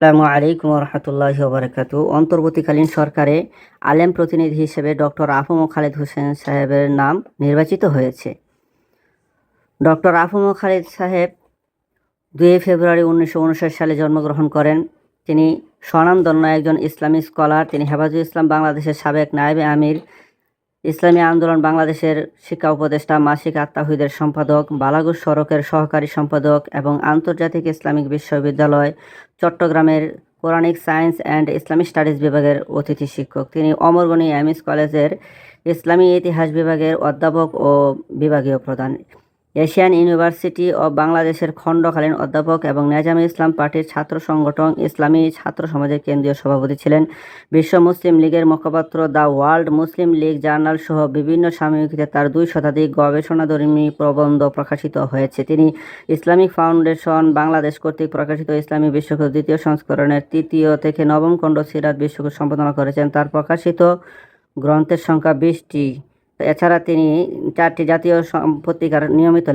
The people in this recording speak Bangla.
আসসালামু আলাইকুম রহমতুল্লাহ বরকাত অন্তর্বর্তীকালীন সরকারে আলেম প্রতিনিধি হিসেবে ডক্টর আফম খালেদ হোসেন সাহেবের নাম নির্বাচিত হয়েছে। ডক্টর আফম খালেদ সাহেব দুই ফেব্রুয়ারি উনিশশো উনষাট সালে জন্মগ্রহণ করেন। তিনি স্বনামধন্য একজন ইসলামী স্কলার। তিনি হেফাজুল ইসলাম বাংলাদেশের সাবেক নায়েবে আমির ইসলামী আন্দোলন বাংলাদেশের শিক্ষা উপদেষ্টা, মাসিক আত্মাহিদের সম্পাদক, বালাগুর সড়কের সহকারী সম্পাদক এবং আন্তর্জাতিক ইসলামিক বিশ্ববিদ্যালয়, চট্টগ্রামের Quranic science and Islamic studies বিভাগের অতিথি শিক্ষক। তিনি অমরগণী এমএস কলেজের ইসলামী ইতিহাস বিভাগের অধ্যাপক ও বিভাগীয় প্রধান। এশিয়ান ইউনিভার্সিটি অব বাংলাদেশের খণ্ডকালীন অধ্যাপক এবং নেজামে ইসলাম পার্টির ছাত্র সংগঠন ইসলামী ছাত্র সমাজের কেন্দ্রীয় সভাপতি ছিলেন। বিশ্ব মুসলিম লীগের মুখপাত্র the World Muslim League journal সহ বিভিন্ন সাময়িকীতে তার দুই শতাধিক গবেষণাধর্মী প্রবন্ধ প্রকাশিত হয়েছে। তিনি ইসলামিক ফাউন্ডেশন বাংলাদেশ কর্তৃক প্রকাশিত ইসলামী বিশ্বকোষ দ্বিতীয় সংস্করণের তৃতীয় থেকে নবম খণ্ড সিরাত বিশ্বকোষ সম্পাদনা করেছেন। তার প্রকাশিত গ্রন্থের সংখ্যা বিশটি। এছাড়া তিনি চারটি জাতীয় পত্রিকার নিয়মিত